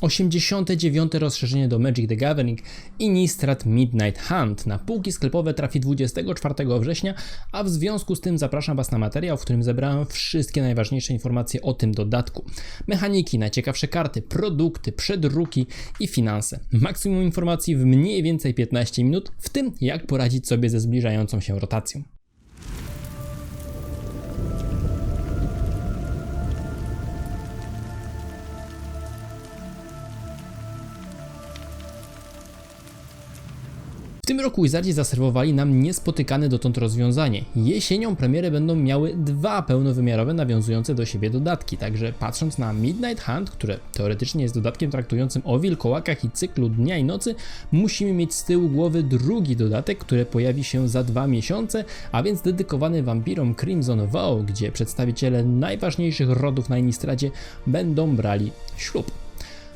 89. rozszerzenie do Magic the Gathering Innistrad Midnight Hunt na półki sklepowe trafi 24 września, a w związku z tym zapraszam Was na materiał, w którym zebrałem wszystkie najważniejsze informacje o tym dodatku. Mechaniki, najciekawsze karty, produkty, przedruki i finanse. Maksimum informacji w mniej więcej 15 minut, w tym jak poradzić sobie ze zbliżającą się rotacją. Tym roku Wizardzi zaserwowali nam niespotykane dotąd rozwiązanie. Jesienią premierę będą miały dwa pełnowymiarowe nawiązujące do siebie dodatki, także patrząc na Midnight Hunt, które teoretycznie jest dodatkiem traktującym o wilkołakach i cyklu dnia i nocy, musimy mieć z tyłu głowy drugi dodatek, który pojawi się za dwa miesiące, a więc dedykowany wampirom Crimson Vow, gdzie przedstawiciele najważniejszych rodów na Innistradzie będą brali ślub.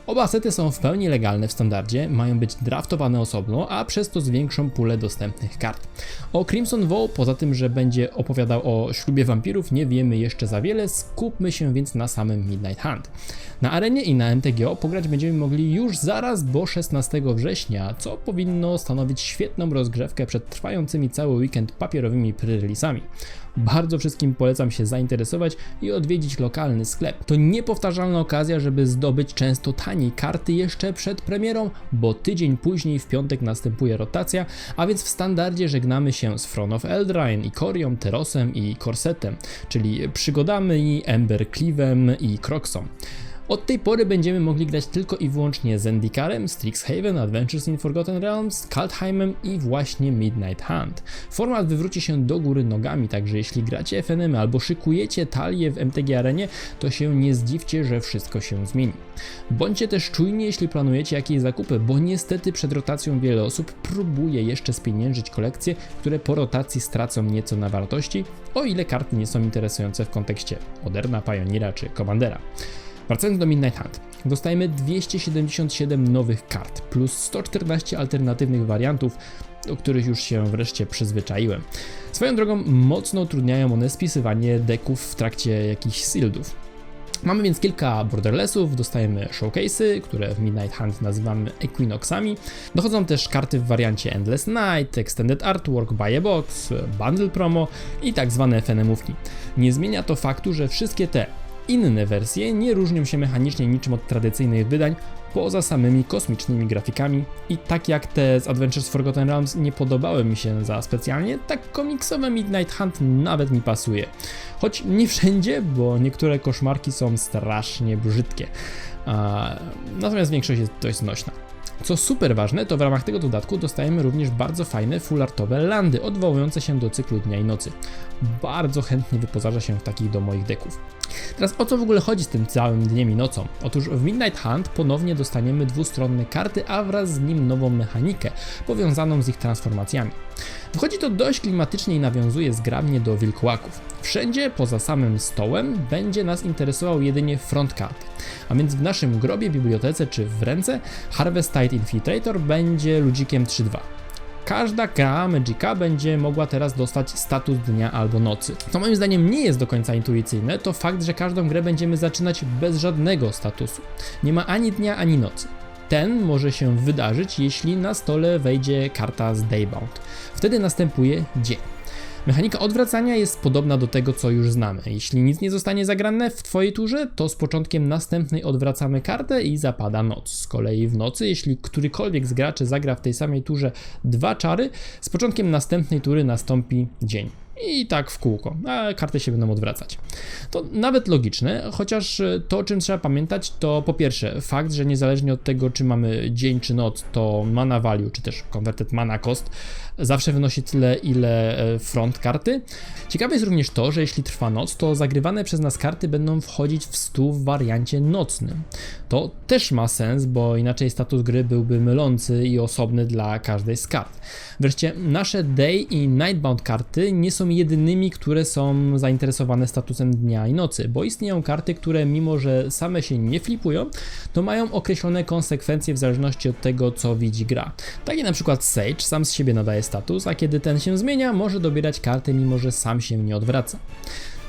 Oba sety są w pełni legalne w standardzie, mają być draftowane osobno, a przez to zwiększą pulę dostępnych kart. O Crimson Vow, poza tym, że będzie opowiadał o ślubie wampirów, nie wiemy jeszcze za wiele, skupmy się więc na samym Midnight Hunt. Na arenie i na MTGO pograć będziemy mogli już zaraz, bo 16 września, co powinno stanowić świetną rozgrzewkę przed trwającymi cały weekend papierowymi pre-release'ami. Bardzo wszystkim polecam się zainteresować i odwiedzić lokalny sklep. To niepowtarzalna okazja, żeby zdobyć często taniej karty jeszcze przed premierą, bo tydzień później w piątek następuje rotacja, a więc w standardzie żegnamy się z Front of Eldraine, Ikorią, Terosem i Corsetem, czyli przygodami, Ember Cleave'em i Croxą. Od tej pory będziemy mogli grać tylko i wyłącznie z Endikarem, Strixhaven, Adventures in Forgotten Realms, Kaltheimem i właśnie Midnight Hunt. Format wywróci się do góry nogami, także jeśli gracie FNM albo szykujecie talię w MTG Arenie, to się nie zdziwcie, że wszystko się zmieni. Bądźcie też czujni, jeśli planujecie jakieś zakupy, bo niestety przed rotacją wiele osób próbuje jeszcze spieniężyć kolekcje, które po rotacji stracą nieco na wartości, o ile karty nie są interesujące w kontekście Moderna, Pioneera czy Commandera. Wracając do Midnight Hunt, dostajemy 277 nowych kart plus 114 alternatywnych wariantów, do których już się wreszcie przyzwyczaiłem. Swoją drogą mocno utrudniają one spisywanie deków w trakcie jakichś sealdów. Mamy więc kilka borderlessów, dostajemy showcase'y, które w Midnight Hunt nazywamy Equinoxami. Dochodzą też karty w wariancie Endless Night, Extended Artwork, Buy a Box, Bundle Promo i tak zwane FNM-ówki. Nie zmienia to faktu, że wszystkie te inne wersje nie różnią się mechanicznie niczym od tradycyjnych wydań, poza samymi kosmicznymi grafikami i tak jak te z Adventures Forgotten Realms nie podobały mi się za specjalnie, tak komiksowe Midnight Hunt nawet mi pasuje. Choć nie wszędzie, bo niektóre koszmarki są strasznie brzydkie, natomiast większość jest dość znośna. Co super ważne, to w ramach tego dodatku dostajemy również bardzo fajne fullartowe landy odwołujące się do cyklu dnia i nocy. Bardzo chętnie wyposaża się w takich do moich deków. Teraz o co w ogóle chodzi z tym całym dniem i nocą? Otóż w Midnight Hunt ponownie dostaniemy dwustronne karty, a wraz z nim nową mechanikę powiązaną z ich transformacjami. Wchodzi to dość klimatycznie i nawiązuje zgrabnie do wilkołaków. Wszędzie poza samym stołem będzie nas interesował jedynie front karty. A więc w naszym grobie, bibliotece czy w ręce Harvestite Infiltrator będzie ludzikiem 3-2 każda gra Magica będzie mogła teraz dostać status dnia albo nocy. Co moim zdaniem nie jest do końca intuicyjne, to fakt, że każdą grę będziemy zaczynać bez żadnego statusu. Nie ma ani dnia, ani nocy. Ten może się wydarzyć, jeśli na stole wejdzie karta z Daybound. Wtedy następuje dzień. Mechanika odwracania jest podobna do tego, co już znamy. Jeśli nic nie zostanie zagrane w Twojej turze, to z początkiem następnej odwracamy kartę i zapada noc. Z kolei w nocy, jeśli którykolwiek z graczy zagra w tej samej turze dwa czary, z początkiem następnej tury nastąpi dzień. I tak w kółko, a karty się będą odwracać. To nawet logiczne, chociaż to, o czym trzeba pamiętać, to po pierwsze fakt, że niezależnie od tego, czy mamy dzień czy noc, to mana value, czy też converted mana cost, zawsze wynosi tyle, ile e, front karty. Ciekawe jest również to, że jeśli trwa noc, to zagrywane przez nas karty będą wchodzić w stół w wariancie nocnym. To też ma sens, bo inaczej status gry byłby mylący i osobny dla każdej z kart. Wreszcie nasze day i nightbound karty nie są jedynymi, które są zainteresowane statusem dnia i nocy, bo istnieją karty, które mimo, że same się nie flipują, to mają określone konsekwencje w zależności od tego, co widzi gra. Taki na przykład Sage sam z siebie nadaje status, a kiedy ten się zmienia, może dobierać karty, mimo że sam się nie odwraca.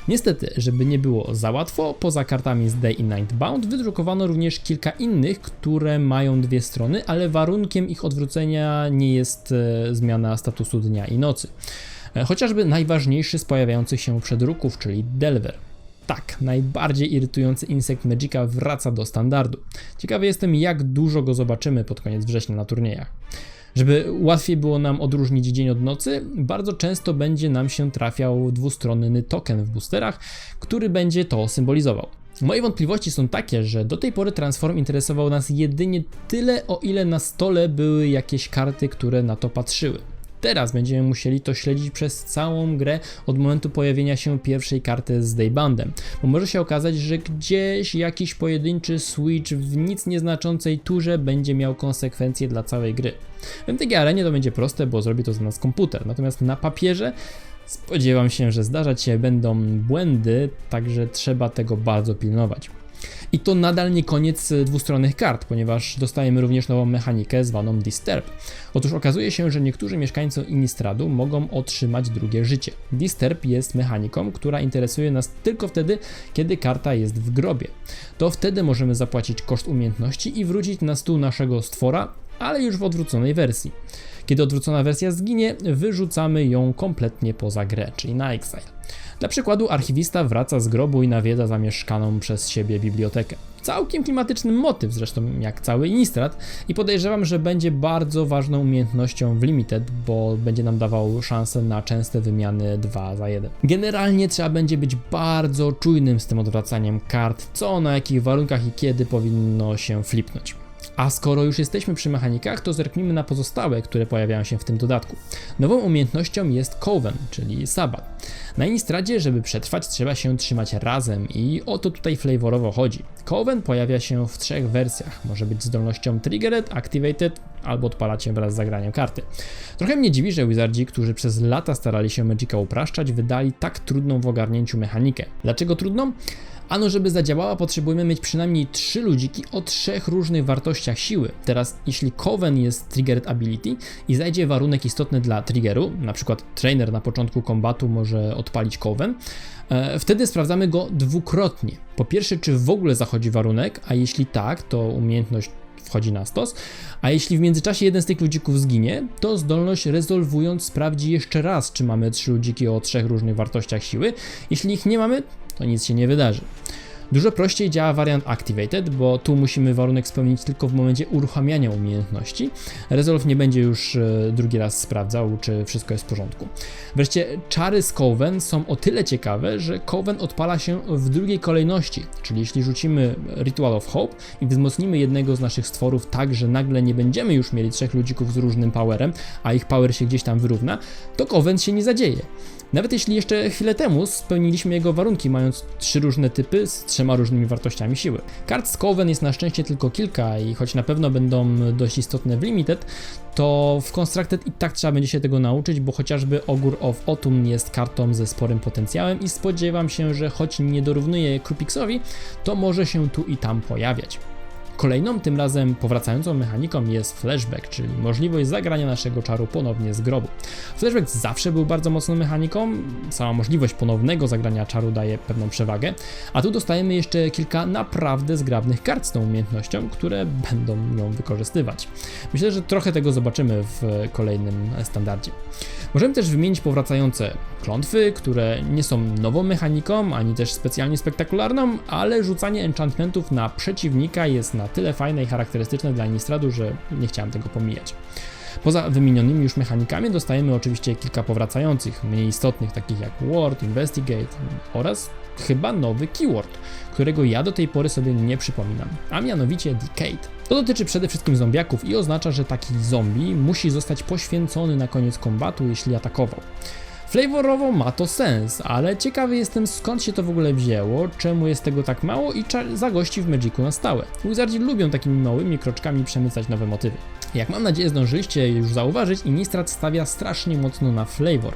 Niestety, żeby nie było za łatwo, poza kartami z Day i Night Bound wydrukowano również kilka innych, które mają dwie strony, ale warunkiem ich odwrócenia nie jest e, zmiana statusu dnia i nocy. E, Chociażby najważniejszy z pojawiających się przedruków, czyli Delver. Tak, najbardziej irytujący insekt Magica wraca do standardu. Ciekawy jestem, jak dużo go zobaczymy pod koniec września na turniejach. Żeby łatwiej było nam odróżnić dzień od nocy, bardzo często będzie nam się trafiał dwustronny token w boosterach, który będzie to symbolizował. Moje wątpliwości są takie, że do tej pory Transform interesował nas jedynie tyle, o ile na stole były jakieś karty, które na to patrzyły. Teraz będziemy musieli to śledzić przez całą grę od momentu pojawienia się pierwszej karty z Daybandem, bo może się okazać, że gdzieś jakiś pojedynczy switch w nic nieznaczącej turze będzie miał konsekwencje dla całej gry. W MTG Arenie to będzie proste, bo zrobi to za nas komputer, natomiast na papierze spodziewam się, że zdarzać się będą błędy, także trzeba tego bardzo pilnować. I to nadal nie koniec e, dwustronnych kart, ponieważ dostajemy również nową mechanikę zwaną Disturb. Otóż okazuje się, że niektórzy mieszkańcy Innistradu mogą otrzymać drugie życie. Disturb jest mechaniką, która interesuje nas tylko wtedy, kiedy karta jest w grobie. To wtedy możemy zapłacić koszt umiejętności i wrócić na stół naszego stwora, ale już w odwróconej wersji. Kiedy odwrócona wersja zginie, wyrzucamy ją kompletnie poza grę, czyli na exile. Dla przykładu, archiwista wraca z grobu i nawiedza zamieszkaną przez siebie bibliotekę. Całkiem klimatyczny motyw, zresztą jak cały Innistrad, i podejrzewam, że będzie bardzo ważną umiejętnością w Limited, bo będzie nam dawał szansę na częste wymiany 2 za 1. Generalnie trzeba będzie być bardzo czujnym z tym odwracaniem kart, co na jakich warunkach i kiedy powinno się flipnąć. A skoro już jesteśmy przy mechanikach, to zerknijmy na pozostałe, które pojawiają się w tym dodatku. Nową umiejętnością jest Coven, czyli Sabat. Na Innistradzie, żeby przetrwać, trzeba się trzymać razem i o to tutaj flavorowo chodzi. Coven pojawia się w trzech wersjach. Może być zdolnością Triggered, Activated albo odpalać się wraz z zagraniem karty. Trochę mnie dziwi, że Wizardzi, którzy przez lata starali się Magica upraszczać, wydali tak trudną w ogarnięciu mechanikę. Dlaczego trudną? Ano, żeby zadziałała, potrzebujemy mieć przynajmniej trzy ludziki o trzech różnych wartościach siły. Teraz, jeśli Coven jest Triggered Ability i zajdzie warunek istotny dla triggeru, na przykład trainer na początku kombatu może odpalić Coven, e, wtedy sprawdzamy go dwukrotnie. Po pierwsze, czy w ogóle zachodzi warunek, a jeśli tak, to umiejętność wchodzi na stos, a jeśli w międzyczasie jeden z tych ludzików zginie, to zdolność rezolwując sprawdzi jeszcze raz, czy mamy trzy ludziki o trzech różnych wartościach siły. Jeśli ich nie mamy, to nic się nie wydarzy. Dużo prościej działa wariant Activated, bo tu musimy warunek spełnić tylko w momencie uruchamiania umiejętności. Resolve nie będzie już e, drugi raz sprawdzał, czy wszystko jest w porządku. Wreszcie czary z Coven są o tyle ciekawe, że Coven odpala się w drugiej kolejności, czyli jeśli rzucimy Ritual of Hope i wzmocnimy jednego z naszych stworów tak, że nagle nie będziemy już mieli trzech ludzików z różnym powerem, a ich power się gdzieś tam wyrówna, to Coven się nie zadzieje. Nawet jeśli jeszcze chwilę temu spełniliśmy jego warunki, mając trzy różne typy z trzema różnymi wartościami siły. Kart z Coven jest na szczęście tylko kilka i choć na pewno będą dość istotne w Limited, to w Constructed i tak trzeba będzie się tego nauczyć, bo chociażby Ogór of Autumn jest kartą ze sporym potencjałem i spodziewam się, że choć nie dorównuje Krupixowi, to może się tu i tam pojawiać. Kolejną, tym razem powracającą mechaniką jest flashback, czyli możliwość zagrania naszego czaru ponownie z grobu. Flashback zawsze był bardzo mocną mechaniką, sama możliwość ponownego zagrania czaru daje pewną przewagę, a tu dostajemy jeszcze kilka naprawdę zgrabnych kart z tą umiejętnością, które będą ją wykorzystywać. Myślę, że trochę tego zobaczymy w kolejnym standardzie. Możemy też wymienić powracające klątwy, które nie są nową mechaniką, ani też specjalnie spektakularną, ale rzucanie enchantmentów na przeciwnika jest na tyle fajne i charakterystyczne dla Innistradu, że nie chciałem tego pomijać. Poza wymienionymi już mechanikami dostajemy oczywiście kilka powracających, mniej istotnych, takich jak Ward, Investigate oraz chyba nowy keyword, którego ja do tej pory sobie nie przypominam, a mianowicie Decade. To dotyczy przede wszystkim zombiaków i oznacza, że taki zombie musi zostać poświęcony na koniec kombatu, jeśli atakował. Flavorowo ma to sens, ale ciekawy jestem skąd się to w ogóle wzięło, czemu jest tego tak mało i zagości w Magicu na stałe. Wizardzi lubią takimi małymi kroczkami przemycać nowe motywy. Jak mam nadzieję zdążyliście już zauważyć, Innistrad stawia strasznie mocno na flavor.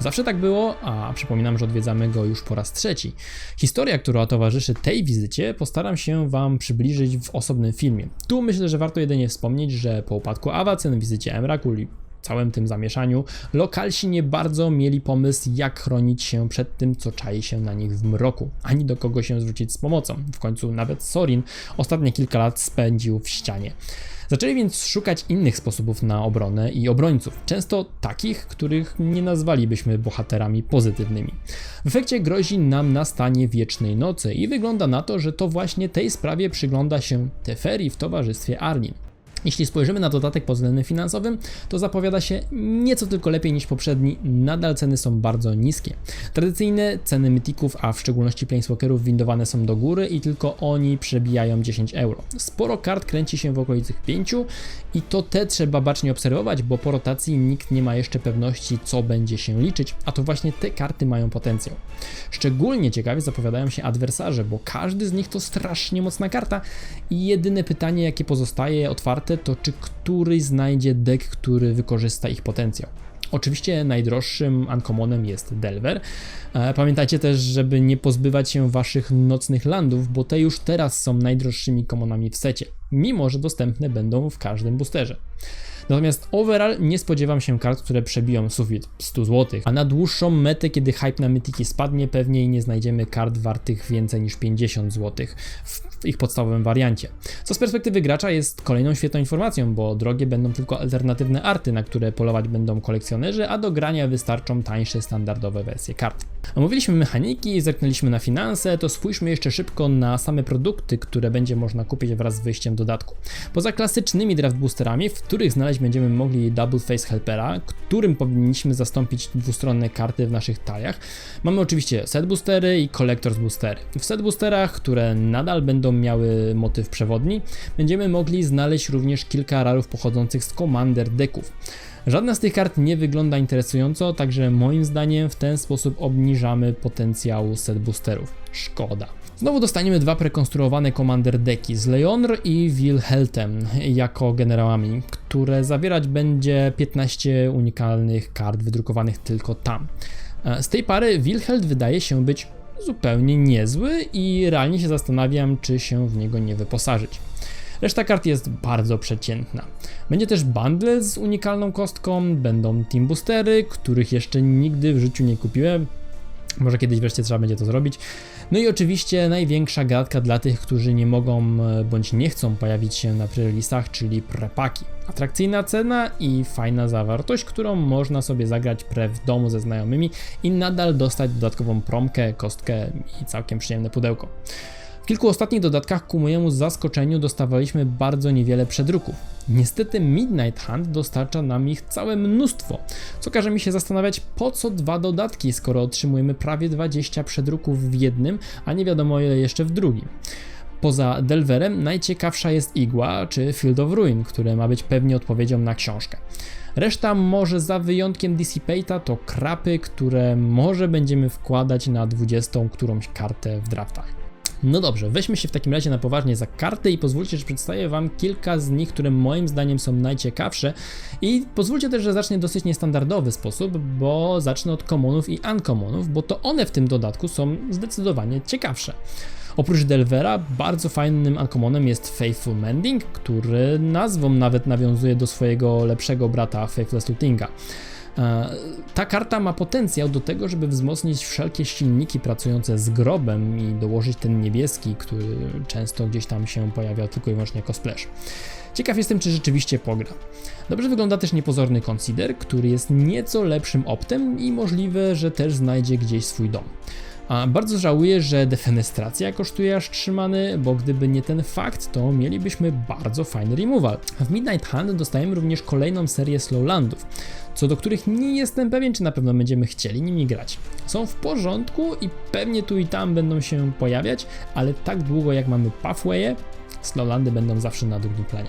Zawsze tak było, a przypominam, że odwiedzamy go już po raz trzeci. Historia, która towarzyszy tej wizycie, postaram się Wam przybliżyć w osobnym filmie. Tu myślę, że warto jedynie wspomnieć, że po upadku Awacen, wizycie Emrakul i całym tym zamieszaniu lokalsi nie bardzo mieli pomysł, jak chronić się przed tym, co czai się na nich w mroku, ani do kogo się zwrócić z pomocą. W końcu nawet Sorin ostatnie kilka lat spędził w ścianie. Zaczęli więc szukać innych sposobów na obronę i obrońców, często takich, których nie nazwalibyśmy bohaterami pozytywnymi. W efekcie grozi nam nastanie wiecznej nocy i wygląda na to, że to właśnie tej sprawie przygląda się Teferi w towarzystwie Arlin. Jeśli spojrzymy na dodatek pod względem finansowym, to zapowiada się nieco tylko lepiej niż poprzedni, nadal ceny są bardzo niskie. Tradycyjne ceny mytików, a w szczególności planeswalkerów windowane są do góry i tylko oni przebijają 10 euro. Sporo kart kręci się w okolicy 5 i to te trzeba bacznie obserwować, bo po rotacji nikt nie ma jeszcze pewności co będzie się liczyć, a to właśnie te karty mają potencjał. Szczególnie ciekawie zapowiadają się adwersarze, bo każdy z nich to strasznie mocna karta i jedyne pytanie jakie pozostaje otwarte to czy któryś znajdzie deck, który wykorzysta ich potencjał. Oczywiście najdroższym uncommonem jest Delver. E, Pamiętajcie też, żeby nie pozbywać się waszych nocnych landów, bo te już teraz są najdroższymi commonami w secie, mimo że dostępne będą w każdym boosterze. Natomiast overall nie spodziewam się kart, które przebiją sufit 100 zł, a na dłuższą metę, kiedy hype na mytiki spadnie, pewnie nie znajdziemy kart wartych więcej niż 50 zł w ich podstawowym wariancie. Co z perspektywy gracza jest kolejną świetną informacją, bo drogie będą tylko alternatywne arty, na które polować będą kolekcjonerzy, a do grania wystarczą tańsze standardowe wersje kart. Omówiliśmy mechaniki, zerknęliśmy na finanse, to spójrzmy jeszcze szybko na same produkty, które będzie można kupić wraz z wyjściem dodatku. Poza klasycznymi draft boosterami, w których będziemy mogli Double Face Helpera, którym powinniśmy zastąpić dwustronne karty w naszych taliach, mamy oczywiście set boostery i collectors boostery. W set boosterach, które nadal będą miały motyw przewodni, będziemy mogli znaleźć również kilka rarów pochodzących z Commander decków. Żadna z tych kart nie wygląda interesująco, także moim zdaniem w ten sposób obniżamy potencjał set boosterów. Szkoda. Znowu dostaniemy dwa prekonstruowane Commander deki z Leonr i Wilheltem jako generałami, które zawierać będzie 15 unikalnych kart wydrukowanych tylko tam. E, Z tej pary Wilheld wydaje się być zupełnie niezły i realnie się zastanawiam, czy się w niego nie wyposażyć. Reszta kart jest bardzo przeciętna. Będzie też bundle z unikalną kostką, będą team boostery, których jeszcze nigdy w życiu nie kupiłem. Może kiedyś wreszcie trzeba będzie to zrobić. No i oczywiście największa gratka dla tych, którzy nie mogą e, bądź nie chcą pojawić się na prelistach, czyli prepaki. Atrakcyjna cena i fajna zawartość, którą można sobie zagrać pre w domu ze znajomymi i nadal dostać dodatkową promkę, kostkę i całkiem przyjemne pudełko. W kilku ostatnich dodatkach ku mojemu zaskoczeniu dostawaliśmy bardzo niewiele przedruków. Niestety Midnight Hunt dostarcza nam ich całe mnóstwo, co każe mi się zastanawiać po co dwa dodatki, skoro otrzymujemy prawie 20 przedruków w jednym, a nie wiadomo ile jeszcze w drugim. Poza Delverem najciekawsza jest Igła czy Field of Ruin, które ma być pewnie odpowiedzią na książkę. Reszta może za wyjątkiem Dissipate'a to krapy, które może będziemy wkładać na 20 którąś kartę w draftach. No dobrze, weźmy się w takim razie na poważnie za karty i pozwólcie, że przedstawię Wam kilka z nich, które moim zdaniem są najciekawsze i pozwólcie też, że zacznę w dosyć niestandardowy sposób, bo zacznę od commonów i uncommonów, bo to one w tym dodatku są zdecydowanie ciekawsze. Oprócz Delvera, bardzo fajnym uncommonem jest Faithful Mending, który nazwą nawet nawiązuje do swojego lepszego brata Faithless Lootinga. E, Ta karta ma potencjał do tego, żeby wzmocnić wszelkie silniki pracujące z grobem i dołożyć ten niebieski, który często gdzieś tam się pojawia tylko i wyłącznie jako splash. Ciekaw jestem, czy rzeczywiście pogra. Dobrze wygląda też niepozorny Consider, który jest nieco lepszym optem i możliwe, że też znajdzie gdzieś swój dom. A bardzo żałuję, że defenestracja kosztuje aż 3 many, bo gdyby nie ten fakt, to mielibyśmy bardzo fajny removal. W Midnight Hunt dostajemy również kolejną serię Slowlandów, co do których nie jestem pewien, czy na pewno będziemy chcieli nimi grać. Są w porządku i pewnie tu i tam będą się pojawiać, ale tak długo jak mamy Pathwaye, Slowlandy będą zawsze na drugim planie.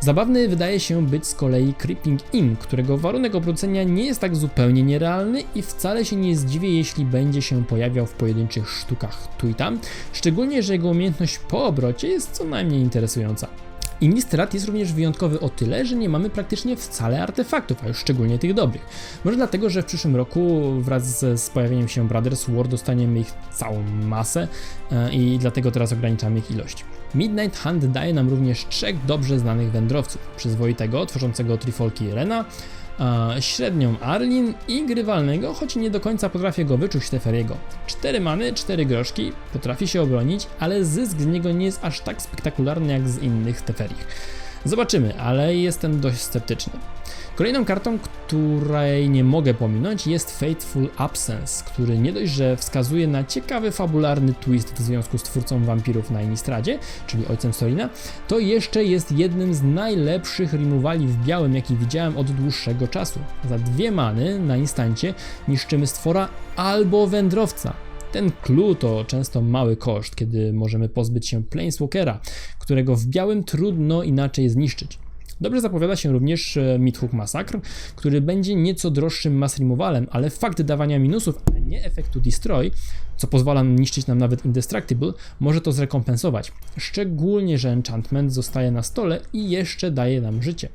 Zabawny wydaje się być z kolei Creeping In, którego warunek obrócenia nie jest tak zupełnie nierealny i wcale się nie zdziwię, jeśli będzie się pojawiał w pojedynczych sztukach tu i tam, szczególnie, że jego umiejętność po obrocie jest co najmniej interesująca. Innistrad jest również wyjątkowy o tyle, że nie mamy praktycznie wcale artefaktów, a już szczególnie tych dobrych. Może dlatego, że w przyszłym roku wraz z, z pojawieniem się Brothers War dostaniemy ich całą masę e, i dlatego teraz ograniczamy ich ilość. Midnight Hunt daje nam również trzech dobrze znanych wędrowców. Przyzwoitego, tworzącego trifolki Rena, a średnią Arlin i grywalnego, choć nie do końca potrafię go wyczuć Teferiego. Cztery many, cztery groszki, potrafi się obronić, ale zysk z niego nie jest aż tak spektakularny jak z innych Teferich. Zobaczymy, ale jestem dość sceptyczny. Kolejną kartą, której nie mogę pominąć jest Fateful Absence, który nie dość, że wskazuje na ciekawy fabularny twist w związku z twórcą wampirów na Innistradzie, czyli ojcem Sorina, to jeszcze jest jednym z najlepszych removali w białym, jaki widziałem od dłuższego czasu. Za dwie many na instancie niszczymy stwora albo wędrowca. Ten clue to często mały koszt, kiedy możemy pozbyć się Planeswalkera, którego w białym trudno inaczej zniszczyć. Dobrze zapowiada się również e, Midhook Massacre, który będzie nieco droższym mass removalem, ale fakt dawania minusów, a nie efektu destroy, co pozwala niszczyć nam nawet Indestructible, może to zrekompensować. Szczególnie, że enchantment zostaje na stole i jeszcze daje nam życie.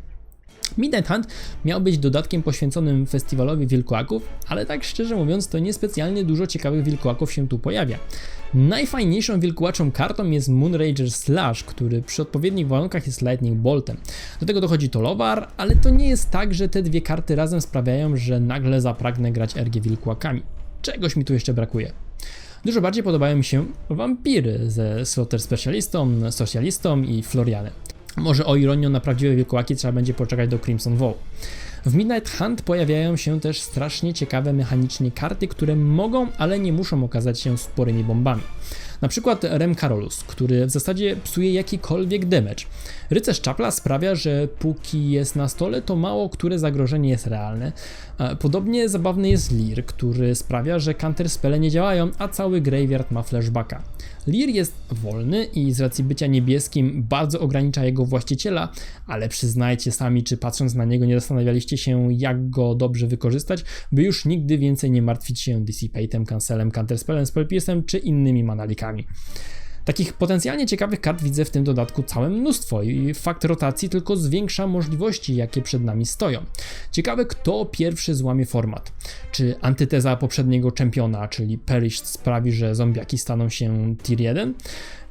Midnight Hunt miał być dodatkiem poświęconym festiwalowi wilkołaków, ale tak szczerze mówiąc to niespecjalnie dużo ciekawych wilkołaków się tu pojawia. Najfajniejszą wilkołaczą kartą jest Moonrager Slash, który przy odpowiednich warunkach jest Lightning Boltem. Do tego dochodzi Tolowar, ale to nie jest tak, że te dwie karty razem sprawiają, że nagle zapragnę grać RG wilkołakami. Czegoś mi tu jeszcze brakuje. Dużo bardziej podobają mi się wampiry ze Slaughter Specialistą, Socialistą i Florianem. Może o ironię na prawdziwe wilkołaki trzeba będzie poczekać do Crimson Vow. W Midnight Hunt pojawiają się też strasznie ciekawe mechanicznie karty, które mogą, ale nie muszą okazać się sporymi bombami. Na przykład Rem Carolus, który w zasadzie psuje jakikolwiek damage. Rycerz Czapla sprawia, że póki jest na stole, to mało które zagrożenie jest realne. Podobnie zabawny jest Lear, który sprawia, że counter spele nie działają, a cały graveyard ma flashbacka. Lear jest wolny i z racji bycia niebieskim bardzo ogranicza jego właściciela, ale przyznajcie sami, czy patrząc na niego nie zastanawialiście się, jak go dobrze wykorzystać, by już nigdy więcej nie martwić się Dissipatem, Cancelem, Counterspellem, Spellpiercem czy innymi manalikami. Takich potencjalnie ciekawych kart widzę w tym dodatku całe mnóstwo i fakt rotacji tylko zwiększa możliwości, jakie przed nami stoją. Ciekawe, kto pierwszy złamie format. Czy antyteza poprzedniego czempiona, czyli Perish, sprawi, że zombiaki staną się tier 1?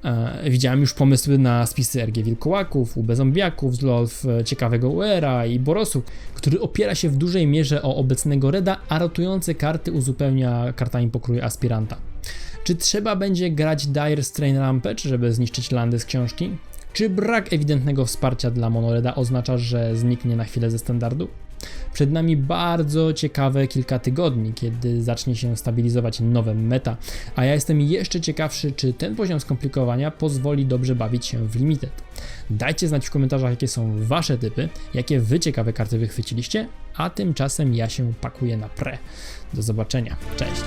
E, widziałem już pomysły na spisy RG Wilkołaków, UB Zombiaków, z LoL, ciekawego UERA i Borosu, który opiera się w dużej mierze o obecnego Reda, a rotujące karty uzupełnia kartami pokroju aspiranta. Czy trzeba będzie grać Dire Strain Rampage, żeby zniszczyć landy z książki? Czy brak ewidentnego wsparcia dla Monoreda oznacza, że zniknie na chwilę ze standardu? Przed nami bardzo ciekawe kilka tygodni, kiedy zacznie się stabilizować nowe meta, a ja jestem jeszcze ciekawszy, czy ten poziom skomplikowania pozwoli dobrze bawić się w Limited. Dajcie znać w komentarzach, jakie są Wasze typy, jakie Wy ciekawe karty wychwyciliście, a tymczasem ja się pakuję na pre. Do zobaczenia, cześć!